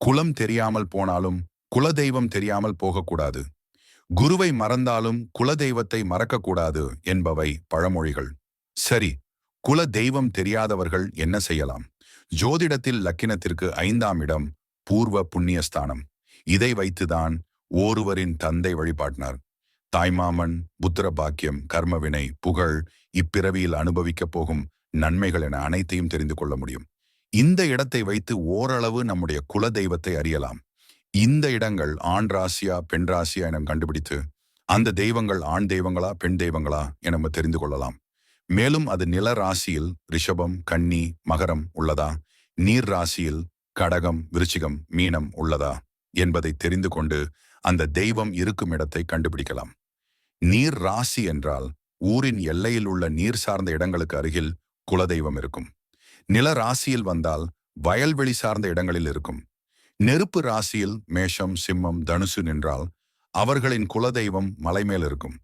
குலம் தெரியாமல் போனாலும் குலதெய்வம் தெரியாமல் போகக்கூடாது. குருவை மறந்தாலும் குலதெய்வத்தை மறக்கக்கூடாது என்பவை பழமொழிகள். சரி குல தெய்வம் தெரியாதவர்கள் என்ன செய்யலாம்? ஜோதிடத்தில் லக்கினத்திற்கு ஐந்தாம் இடம் பூர்வ புண்ணியஸ்தானம். இதை வைத்துதான் ஒருவரின் தந்தை வழிபாட்டினார். தாய்மாமன் புத்திர பாக்கியம் கர்மவினை புகழ் இப்பிறவியில் அனுபவிக்கப் போகும் நன்மைகள் என அனைத்தையும் தெரிந்து கொள்ள முடியும். இந்த இடத்தை வைத்து ஓரளவு நம்முடைய குல தெய்வத்தை அறியலாம். இந்த இடங்கள் ஆண் ராசியா பெண் ராசியா என கண்டுபிடித்து அந்த தெய்வங்கள் ஆண் தெய்வங்களா பெண் தெய்வங்களா என நம்ம தெரிந்து கொள்ளலாம். மேலும் அது நில ராசியில் ரிஷபம் கன்னி மகரம் உள்ளதா? நீர் ராசியில் கடகம் விருச்சிகம் மீனம் உள்ளதா? என்பதை தெரிந்து கொண்டு அந்த தெய்வம் இருக்கும் இடத்தை கண்டுபிடிக்கலாம். நீர் ராசி என்றால் ஊரின் எல்லையில் உள்ள நீர் சார்ந்த இடங்களுக்கு அருகில் குலதெய்வம் இருக்கும். நில ராசியில் வந்தால் வயல்வெளி சார்ந்த இடங்களில் இருக்கும். நெருப்பு ராசியில் மேஷம் சிம்மம் தனுசு நின்றால் அவர்களின் குலதெய்வம் மலைமேல் இருக்கும்.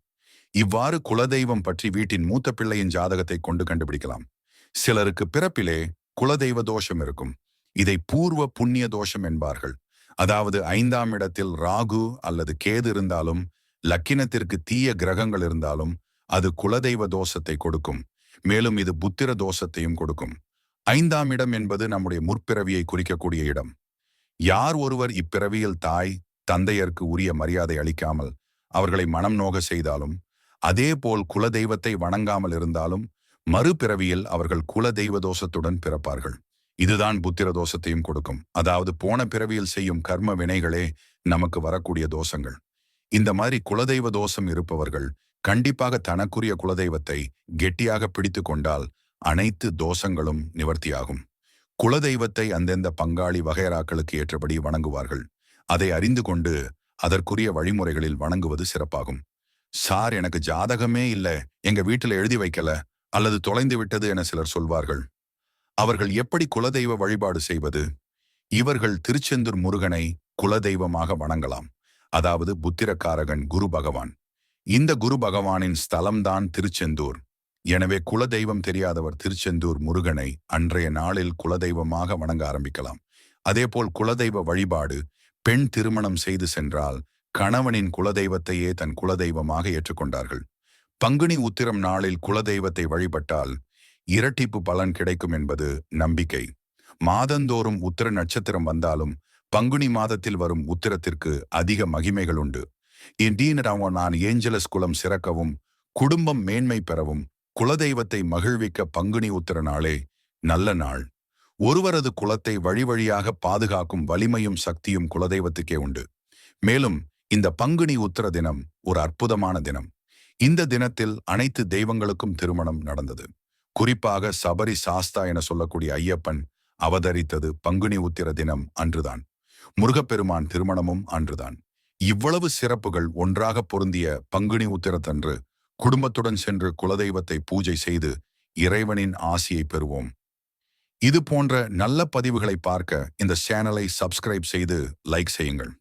இவ்வாறு குலதெய்வம் பற்றி வீட்டின் மூத்த பிள்ளையின் ஜாதகத்தை கொண்டு கண்டுபிடிக்கலாம். சிலருக்கு பிறப்பிலே குலதெய்வ தோஷம் இருக்கும். இதை பூர்வ புண்ணிய தோஷம் என்பார்கள். அதாவது ஐந்தாம் இடத்தில் ராகு அல்லது கேது இருந்தாலும் லக்கினத்திற்கு தீய கிரகங்கள் இருந்தாலும் அது குலதெய்வ தோஷத்தை கொடுக்கும். மேலும் இது புத்திர தோஷத்தையும் கொடுக்கும். ஐந்தாம் இடம் என்பது நம்முடைய முற்பிறவியை குறிக்கக்கூடிய இடம். யார் ஒருவர் இப்பிறவியில் தாய் தந்தையருக்கு உரிய மரியாதை அளிக்காமல் அவர்களை மனம் நோக செய்தாலும் அதே போல் குலதெய்வத்தை வணங்காமல் இருந்தாலும் மறுபிறவியில் அவர்கள் குல தெய்வ தோஷத்துடன் பிறப்பார்கள். இதுதான் புத்திர தோஷத்தையும் கொடுக்கும். அதாவது போன பிறவியில் செய்யும் கர்ம வினைகளே நமக்கு வரக்கூடிய தோஷங்கள். இந்த மாதிரி குலதெய்வ தோஷம் இருப்பவர்கள் கண்டிப்பாக தனக்குரிய குலதெய்வத்தை கெட்டியாக பிடித்து கொண்டால் அனைத்து தோஷங்களும் நிவர்த்தியாகும். குலதெய்வத்தை அந்தெந்த பங்காளி வகையராக்களுக்கு ஏற்றபடி வணங்குவார்கள். அதை அறிந்து கொண்டு அதற்குரிய வழிமுறைகளில் வணங்குவது சிறப்பாகும். சார் எனக்கு ஜாதகமே இல்ல. எங்க வீட்டில் எழுதி வைக்கல. அல்லது தொலைந்து விட்டது என சிலர் சொல்வார்கள். அவர்கள் எப்படி குலதெய்வ வழிபாடு செய்வது? இவர்கள் திருச்செந்தூர் முருகனை குலதெய்வமாக வணங்கலாம். அதாவது புத்திரக்காரகன் குரு பகவான். இந்த குரு பகவானின் ஸ்தலம்தான் திருச்செந்தூர். எனவே குலதெய்வம் தெரியாதவர் திருச்செந்தூர் முருகனை அன்றைய நாளில் குலதெய்வமாக வணங்க ஆரம்பிக்கலாம். அதேபோல் குலதெய்வ வழிபாடு பெண் திருமணம் செய்து சென்றால் கணவனின் குலதெய்வத்தையே தன் குலதெய்வமாக ஏற்றுக்கொண்டார்கள். பங்குனி உத்திரம் நாளில் குலதெய்வத்தை வழிபட்டால் இரட்டிப்பு பலன் கிடைக்கும் என்பது நம்பிக்கை. மாதந்தோறும் உத்திர நட்சத்திரம் வந்தாலும் பங்குனி மாதத்தில் வரும் உத்திரத்திற்கு அதிக மகிமைகள் உண்டு. இன்றீனராவோ நான் ஏஞ்சலஸ் குலம் சிறக்கவும் குடும்பம் மேன்மை பெறவும் குலதெய்வத்தை மகிழ்விக்க பங்குனி உத்திர நாளே நல்ல நாள். ஒருவரது குலத்தை வழி வழியாக பாதுகாக்கும் வலிமையும் சக்தியும் குலதெய்வத்துக்கே உண்டு. மேலும் இந்த பங்குனி உத்திர தினம் ஒரு அற்புதமான தினம். இந்த தினத்தில் அனைத்து தெய்வங்களுக்கும் திருமணம் நடந்தது. குறிப்பாக சபரி சாஸ்தா என சொல்லக்கூடிய ஐயப்பன் அவதரித்தது பங்குனி உத்திர தினம் அன்றுதான். முருகப்பெருமான் திருமணமும் அன்றுதான். இவ்வளவு சிறப்புகள் ஒன்றாக பொருந்திய பங்குனி உத்திரத்தன்று குடும்பத்துடன் சென்று குலதெய்வத்தை பூஜை செய்து இறைவனின் ஆசியை பெறுவோம். இது போன்ற நல்ல பதிவுகளை பார்க்க இந்த சேனலை சப்ஸ்கிரைப் செய்து லைக் செய்யுங்கள்.